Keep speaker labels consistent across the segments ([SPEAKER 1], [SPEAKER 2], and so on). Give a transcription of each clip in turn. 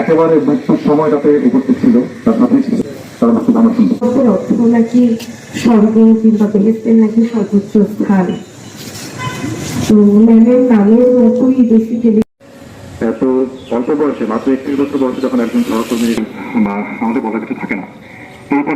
[SPEAKER 1] একেবারে মৃত্যুর সময়টাতে উপস্থিত ছিল। তার সাথে ছিল। তার বক্তব্য আমরা শুনব
[SPEAKER 2] অর্থ নাকি স্বর্গ কিংবা বেহেস্তের নাকি সর্বোচ্চ স্থান। তো ম্যামের নামের মতোই বেসিক্যালি
[SPEAKER 1] এত অল্প বয়সে মাত্র একত্রিশ বছর বয়সে যখন একজন সহকর্মী বা আমাদের বলার কিছু থাকে না।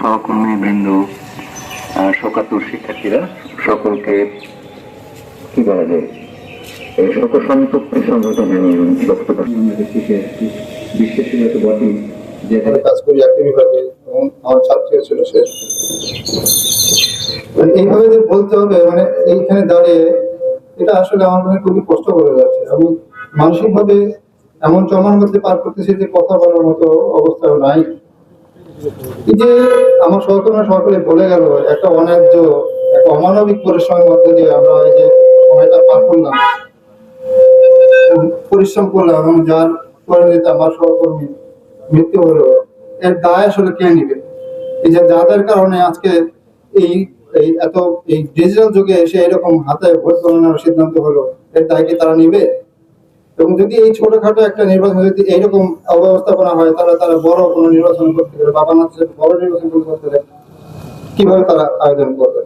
[SPEAKER 3] সহকর্মী বৃন্দ শোকাতুর শিক্ষার্থীরা সকলকে কি বলা যায়? সংহত জানিয়ে আমি বক্তব্য বিশ্বের তো বটেই যে
[SPEAKER 4] কাজ করি একই বিভাগে এবং আমার ছাত্রী ছিল সে। মানে এইভাবে যে বলতে হবে মানে এইখানে দাঁড়িয়ে এটা আসলে আমার মনে খুবই কষ্ট করে যাচ্ছে। আমি মানসিক ভাবে এমন জমার মধ্যে পার করতেছি যে কথা বলার মতো অবস্থাও নাই। আমার বলে গেল, একটা অন্যায্য, একটা অমানবিক পরিশ্রমের মধ্যে দিয়ে আমরা যে সময়টা পার করলাম, পরিশ্রম করলাম এবং যার আমার সহকর্মী মৃত্যু হলো, এর দায় আসলে কে নিবে? এই যে যাদের কারণে আজকে এই এই এত, এই ডিজিটাল যুগে এসে এরকম হাতে ভোট গণনার সিদ্ধান্ত হলো, এর দায় কি তারা নিবে? এবং যদি এই ছোটখাটো একটা নির্বাচন যদি এইরকম অব্যবস্থাপনা হয়, তাহলে তারা বড় কোনো নির্বাচন করতে গেলে বা বাংলাদেশের বড় নির্বাচন করতে গেলে কীভাবে তারা আয়োজন করবে?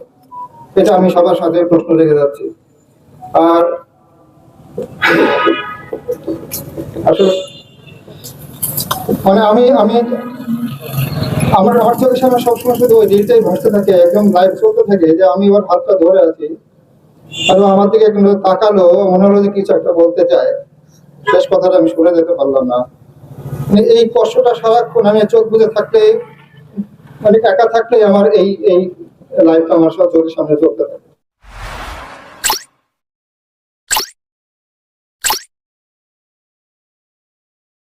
[SPEAKER 4] এটা আমি সবার সাথে প্রশ্ন রেখে যাচ্ছি। আর মানে আমি আমি আমার চোখের সামনে সবসময় শুধু ওই রিলটাই ভাসতে থাকে, একদম লাইভ চলতে থাকে, যে আমি ওর হাতটা ধরে আছি। আর আমার দিকে একটু তাকালো, মনে হলো যে কিছু একটা বলতে চায়। শেষ কথাটা আমি শুনে যেতে পারলাম না। মানে এই কষ্টটা সারাক্ষণ আমি চোখ বুঝে থাকলে মানে একা থাকলে আমার এই এই লাইফটা আমার সব চোখের সামনে চলতে থাকে।